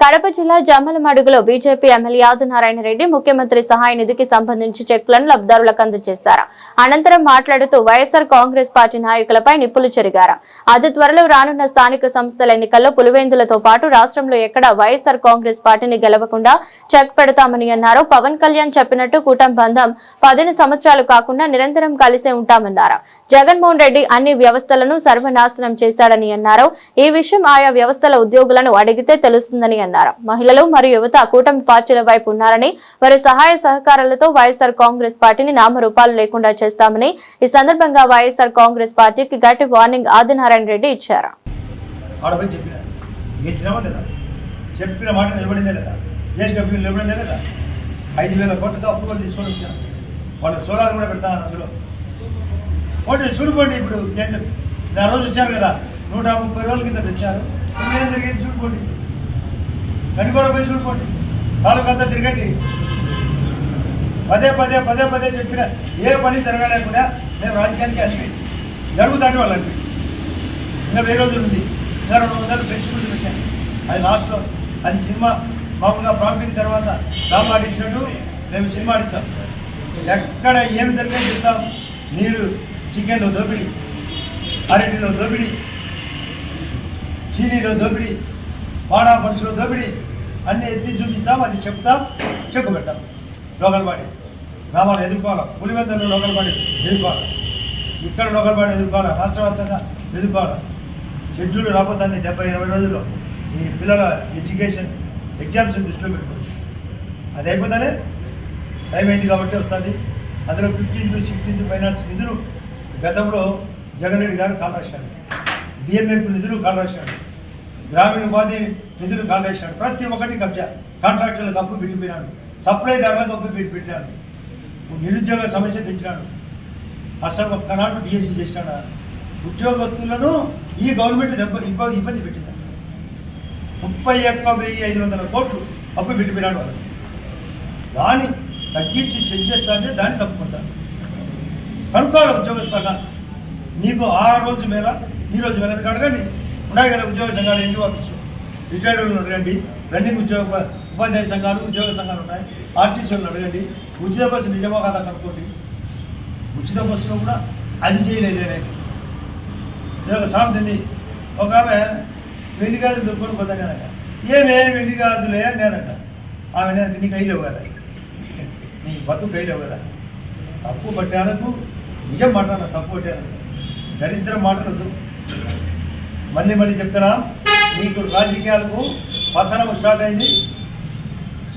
కడప జిల్లా జమ్మలమడుగులో BJP MLA Adinarayana Reddy ముఖ్యమంత్రి సహాయ నిధికి సంబంధించి చెక్లను లబ్ధిదారులకు అందజేశారు. అనంతరం మాట్లాడుతూ వైఎస్ఆర్ కాంగ్రెస్ పార్టీ నాయకులపై నిప్పులు చెరిగారు. అతి త్వరలో రానున్న స్థానిక సంస్థల ఎన్నికల్లో పులివేందులతో పాటు రాష్ట్రంలో ఎక్కడ వైఎస్ఆర్ కాంగ్రెస్ పార్టీని గెలవకుండా చెక్ పెడతామని అన్నారు. పవన్ కళ్యాణ్ చెప్పినట్టు కూటమి బంధం పదిహేను సంవత్సరాలు కాకుండా నిరంతరం కలిసే ఉంటామన్నారు. జగన్మోహన్ రెడ్డి అన్ని వ్యవస్థలను సర్వనాశనం చేశాడని అన్నారు. ఈ విషయం ఆయా వ్యవస్థల ఉద్యోగులను అడిగితే తెలుస్తుందని అన్నారు. మహిళలు మరియు యువత కూటమి పార్టీల వైపు ఉన్నారని వారి సహాయ సహకారాలతో వైఎస్ఆర్ కాంగ్రెస్ పార్టీని నామరూపాలు లేకుండా చేస్తామని ఈ సందర్భంగా వైఎస్ఆర్ కాంగ్రెస్ పార్టీకి గట్టి వార్నింగ్ ఆదినారాయణ రెడ్డి ఇచ్చారు. చెప్పిన? మాట నిలబడిందే లేదా నిలబడిందే లేదా ఐదు వేల కోట్లతో అప్రూవల్ తీసుకొని వచ్చాను వాళ్ళకి సోలార్ కూడా పెడతాను అందులో. చూడుకోండి ఇప్పుడు కేంద్రం ఆ రోజు వచ్చారు కదా? నూట ముప్పై రోజుల కింద వచ్చారు. ఇప్పుడు ఏం జరిగింది? చూడుకోండి కనికోడ పోయి చూడుకోండి తాలూకంతా తిరగండి. పదే పదే పదే పదే చెప్పిన ఏ పని జరగలేకుండా మేము రాజకీయానికి అనిపి జరుగుతాండి వాళ్ళకి ఇంకా వెయ్యి రోజులు ఉంది. ఇంకా రెండు వందలు పెంచుకుంటూ వచ్చాను అది లాస్ట్లో. అది సినిమా మామూలుగా ప్రాఫిట్ తర్వాత డ్రామా ఆడించినట్టు మేము సినిమా ఆడిస్తాం ఎక్కడ ఏమి జరిగినా చెప్తాం. నీరు చికెన్లో దోపిడి అరటిలో దోపిడి చీనీలో దోపిడి పాడా పరుసులో దోపిడి అన్ని ఎత్తి చూపిస్తాం అది చెప్తాం చెక్కు పెట్టాం లోకల్ బాడీ. గ్రామాలు ఎదుర్కోవాలి. పులివెందులు లోకల్ బాడీ ఎదుర్కోవాలి. ఇక్కడ లోకల్ బాడీ ఎదుర్కోవాలి రాష్ట్ర వ్యాప్తంగా ఎదుర్కోవాలి. షెడ్యూల్ రాబోతుంది డెబ్బై ఇరవై రోజుల్లో. ఈ పిల్లల ఎడ్యుకేషన్ ఎగ్జామ్స్ దృష్టిలో పెట్టుకోవచ్చు. అది అయిపోతేనే టైం అయింది కాబట్టి వస్తుంది. అందులో fifteen to sixteen to finance నిధులు గతంలో జగన్ రెడ్డి గారు కాల్ రాశాడు డిఎంఎఫ్ నిధులు కాల్ రాశాడు గ్రామీణ ఉపాధి నిధులు కాల్ ప్రతి ఒక్కటి కబ్జా. కాంట్రాక్టర్లకు అప్పు పెట్టిపోయినాడు సప్లైదారులకు అప్పు పెట్టి పెట్టాడు నిరుద్యోగ సమస్య పెంచినాడు. అసలు ఒక్కనాడు డిఎస్సీ చేసినాడు ఉద్యోగస్తులను ఈ గవర్నమెంట్ దెబ్బ ఇబ్బ- ఇబ్బంది పెట్టింది. ముప్పై ఒక్క వెయ్యి ఐదు వందల కోట్లు అప్పు పెట్టిపోయినాడు వాళ్ళు దాన్ని తగ్గించి సెట్ చేస్తా దాన్ని తప్పుకుంటాను కనుక్కోవాలి ఉద్యోగస్తుగా మీకు ఆ రోజు మేళ ఈ రోజు మేళ అడగండి ఉన్నాయి కదా ఉద్యోగ సంఘాలు ఎన్జిఓ ఆఫీసు రిటైర్డ్ అడగండి రన్నింగ్ ఉద్యోగ ఉపాధ్యాయ సంఘాలు ఉద్యోగ సంఘాలు ఉన్నాయి. ఆర్టీసీ అడగండి ఉచిత బస్సు నిజమో కాదా కనుక్కోండి. ఉచిత బస్సులో కూడా అది చేయలేదు నేను. ఒక సామెత ఉంది ఒక ఆమె వెండి గాజులు దొరుకుని పోతానేదంట ఏమే వెండి గాజులే? నేనంట ఆమె నేను నీకు కైలో కదా. నీ బతుకు కైలో కదా. తప్పు పట్టాలకు నిజం మాట్లాడాలి తప్పు పట్టాను దరిద్ర మాటలొద్దు మళ్ళీ మళ్ళీ చెప్తున్నా నీకు రాజకీయాలకు పతనం స్టార్ట్ అయింది.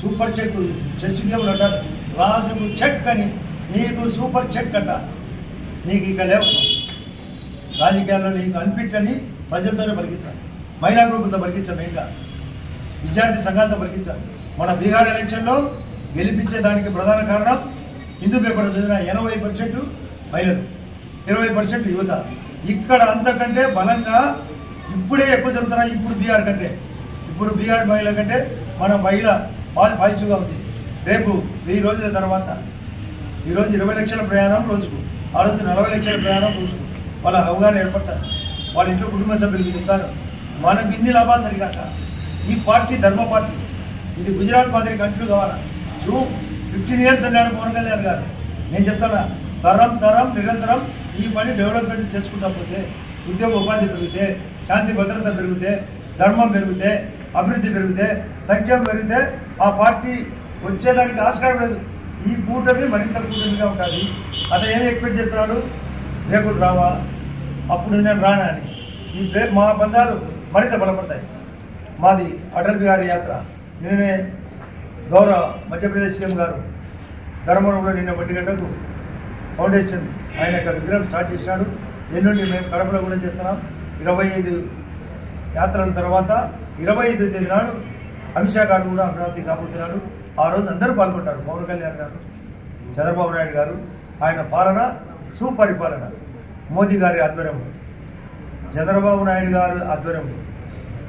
సూపర్ చెక్ చెస్ గేమ్లు అంటారు. రాజుకు చెక్ అని. నీకు సూపర్ చెక్ అంట. నీకు ఇక లేవు. రాజకీయాల్లో నీకు అనిపించని ప్రజలతోనే పలికిస్తాను మహిళా గ్రూపులతో పలికించాం మెయిన్గా. విద్యార్థి సంఘాలతో పలికించాం మన బీహార్ ఎలక్షన్లో గెలిపించేదానికి ప్రధాన కారణం హిందూ పేపర్ చదివిన ఎనభై పర్సెంట్ మహిళలు ఇరవై పర్సెంట్ యువత. ఇక్కడ అంతకంటే బలంగా ఇప్పుడే ఎక్కువ జరుగుతున్నాయి ఇప్పుడు బీహార్ కంటే. ఇప్పుడు బీహార్ మహిళ కంటే మన మహిళ పా- పాజిటివ్గా ఉంది. రేపు వెయ్యి రోజుల తర్వాత ఈరోజు ఇరవై లక్షల ప్రయాణం రోజుకు. ఆ రోజు నలభై లక్షల ప్రయాణం రోజుకు. వాళ్ళ అవగాహన ఏర్పడతారు. వాళ్ళ ఇంట్లో కుటుంబ సభ్యులకు చెప్తారు. మనకు ఇన్ని లాభాలు జరిగాక ఈ పార్టీ ధర్మ పార్టీ ఇది గుజరాత్ మాదిరి కంటిన్యూ కావాలా? చూ ఫిఫ్టీన్ ఇయర్స్ అన్నాడు పవన్ కళ్యాణ్ గారు. నేను చెప్తానా? తరం తరం నిరంతరం ఈ పని డెవలప్మెంట్ చేసుకుంటా పోతే ఉద్యోగ ఉపాధి పెరిగితే శాంతి భద్రత పెరిగితే ధర్మం పెరిగితే అభివృద్ధి పెరిగితే సంక్షేమం పెరిగితే ఆ పార్టీ వచ్చేదానికి ఆస్కారం లేదు. ఈ కూటమి మరింత కూటమిగా ఉంటుంది అతను ఏమి ఎక్స్పెక్ట్ చేస్తున్నాడు? రేపు రావా? అప్పుడు నేను రానా అని. ఈ మా బంధాలు మరింత బలపడతాయి. మాది అటల్ బిహారీ యాత్ర. నిన్ననే గౌరవ మధ్యప్రదేశ్ సీఎం గారు. ధర్మవరంలో నిన్న ఒంటి గంటకు ఫౌండేషన్ ఆయన యొక్క విగ్రహం స్టార్ట్ చేసినాడు. ఎల్లుండి మేము కడపలో కూడా చేస్తున్నాం. ఇరవై ఐదు యాత్రల తర్వాత ఇరవై ఐదు తేదీ నాడు అమిత్ షా గారు కూడా అమరావతి కాబోతున్నాడు ఆ రోజు అందరూ పాల్గొంటారు. పవన్ కళ్యాణ్ గారు చంద్రబాబు నాయుడు గారు ఆయన పాలన సుపరిపాలన. మోదీ గారి ఆధ్వర్యంలో చంద్రబాబు నాయుడు గారు ఆధ్వర్యంలో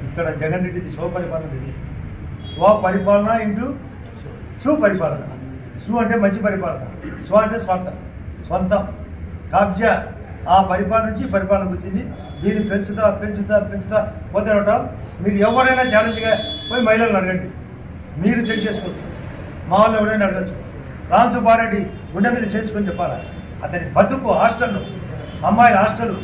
ఇక్కడ జగన్ రెడ్డిది స్వపరిపాలన ఇది. స్వపరిపాలన ఇంటూ సుపరిపాలన. సు అంటే మంచి పరిపాలన. స్వ అంటే స్వంతం స్వంతం. కబ్జా. ఆ పరిపాలన నుంచి పరిపాలనకు వచ్చింది. దీన్ని పెంచుతా పెంచుతా పెంచుతా పోతేనట మీరు ఎవరైనా ఛాలెంజ్గా పోయి మహిళలను అడగండి. మీరు చెక్ చేసుకోవచ్చు. మా వాళ్ళు ఎవరైనా అడగచ్చు. రామ్ సుబ్బారెడ్డి గుండె మీద చేసుకొని చెప్పాలా? అతని బతుకు హాస్టల్ అమ్మాయిల హాస్టల్